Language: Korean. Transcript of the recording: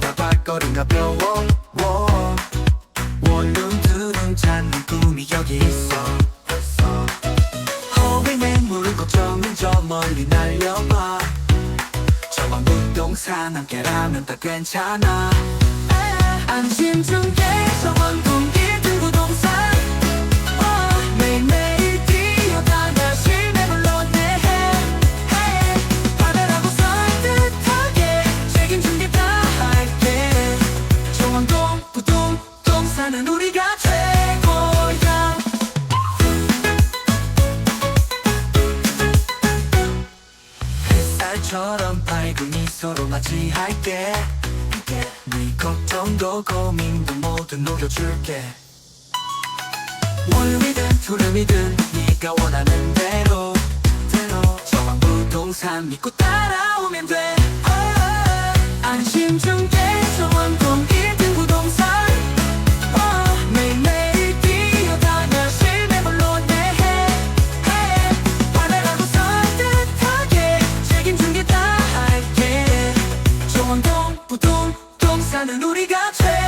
바다 발걸음 가벼워 원룸드름 찾는 꿈이 여기 있어. 허위의 물은 걱정은 저 멀리 날려봐. 저와 무동산 함께라면 다 괜찮아. 안심 좀 처럼 밝은 미소로 맞이할게. 네 걱정도 고민도 모두 녹여줄게. 월미든 투름이든 네가 원하는 대로 대로. 저왕부동산 믿고 따라오면 돼. 아, 안심 중개 정원 나는 우리가 돼